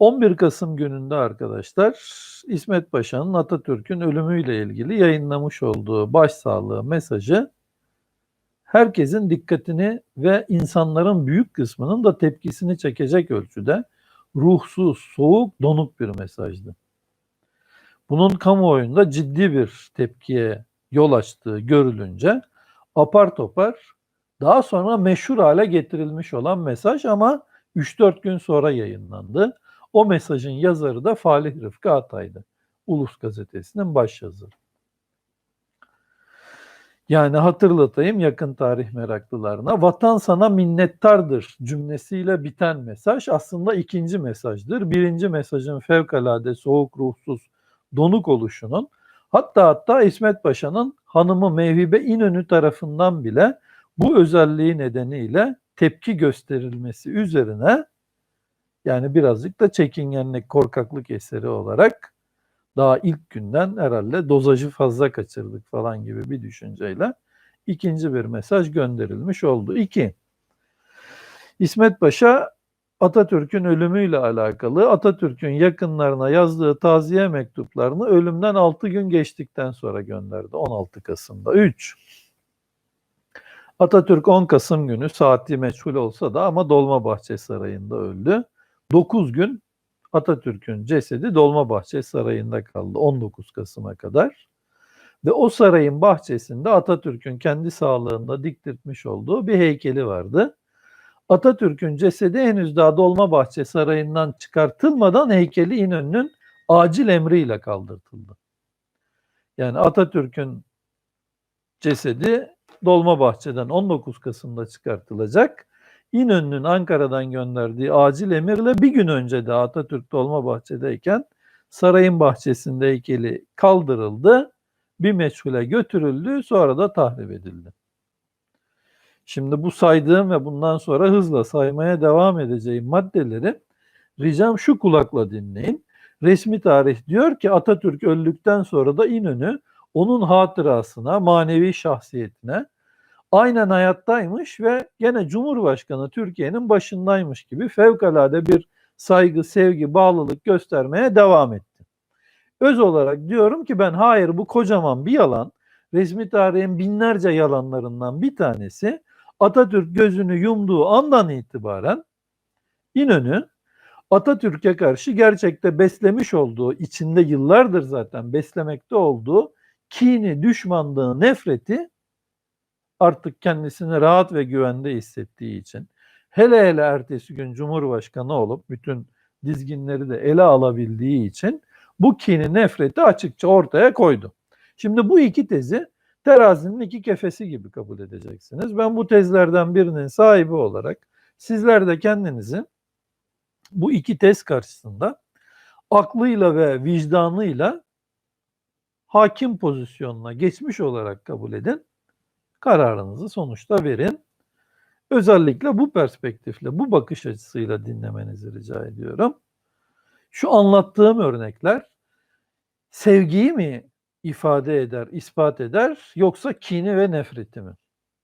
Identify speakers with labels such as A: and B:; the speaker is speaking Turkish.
A: 11 Kasım gününde arkadaşlar İsmet Paşa'nın Atatürk'ün ölümüyle ilgili yayınlamış olduğu başsağlığı mesajı herkesin dikkatini ve insanların büyük kısmının da tepkisini çekecek ölçüde ruhsuz, soğuk, donuk bir mesajdı. Bunun kamuoyunda ciddi bir tepkiye yol açtığı görülünce apar topar daha sonra meşhur hale getirilmiş olan mesaj ama 3-4 gün sonra yayınlandı. O mesajın yazarı da Falih Rıfkı Atay'dı. Ulus Gazetesi'nin başyazarı. Yani hatırlatayım yakın tarih meraklılarına. Vatan sana minnettardır cümlesiyle biten mesaj aslında ikinci mesajdır. Birinci mesajın fevkalade soğuk ruhsuz donuk oluşunun hatta hatta İsmet Paşa'nın hanımı Mevhibe İnönü tarafından bile bu özelliği nedeniyle tepki gösterilmesi üzerine yani birazcık da çekingenlik, korkaklık eseri olarak daha ilk günden herhalde dozajı fazla kaçırdık falan gibi bir düşünceyle ikinci bir mesaj gönderilmiş oldu. İki, İsmet Paşa Atatürk'ün ölümüyle alakalı Atatürk'ün yakınlarına yazdığı taziye mektuplarını ölümden 6 gün geçtikten sonra gönderdi 16 Kasım'da. 3. Atatürk 10 Kasım günü saati meçhul olsa da ama Dolmabahçe Sarayı'nda öldü. 9 gün Atatürk'ün cesedi Dolmabahçe Sarayı'nda kaldı 19 Kasım'a kadar. Ve o sarayın bahçesinde Atatürk'ün kendi sağlığında diktirtmiş olduğu bir heykeli vardı. Atatürk'ün cesedi henüz daha Dolmabahçe Sarayı'ndan çıkartılmadan heykeli İnönü'nün acil emriyle kaldırtıldı. Yani Atatürk'ün cesedi Dolmabahçe'den 19 Kasım'da çıkartılacak. İnönü'nün Ankara'dan gönderdiği acil emirle bir gün önce de Atatürk Dolmabahçe'deyken sarayın bahçesinde heykeli kaldırıldı. Bir meçhule götürüldü sonra da tahrip edildi. Şimdi bu saydığım ve bundan sonra hızla saymaya devam edeceğim maddeleri ricam şu kulakla dinleyin. Resmi tarih diyor ki Atatürk öldükten sonra da İnönü onun hatırasına, manevi şahsiyetine aynen hayattaymış ve gene Cumhurbaşkanı Türkiye'nin başındaymış gibi fevkalade bir saygı, sevgi, bağlılık göstermeye devam etti. Öz olarak diyorum ki ben hayır bu kocaman bir yalan. Resmi tarihin binlerce yalanlarından bir tanesi Atatürk gözünü yumduğu andan itibaren İnönü Atatürk'e karşı gerçekte beslemiş olduğu, içinde yıllardır zaten beslemekte olduğu kini, düşmanlığı, nefreti artık kendisini rahat ve güvende hissettiği için hele hele ertesi gün Cumhurbaşkanı olup bütün dizginleri de ele alabildiği için bu kini, nefreti açıkça ortaya koydu. Şimdi bu iki tezi terazinin iki kefesi gibi kabul edeceksiniz. Ben bu tezlerden birinin sahibi olarak sizler de kendinizi bu iki tez karşısında aklıyla ve vicdanıyla hakim pozisyonuna geçmiş olarak kabul edin. Kararınızı sonuçta verin. Özellikle bu perspektifle, bu bakış açısıyla dinlemenizi rica ediyorum. Şu anlattığım örnekler sevgiyi mi ifade eder, ispat eder yoksa kini ve nefreti mi?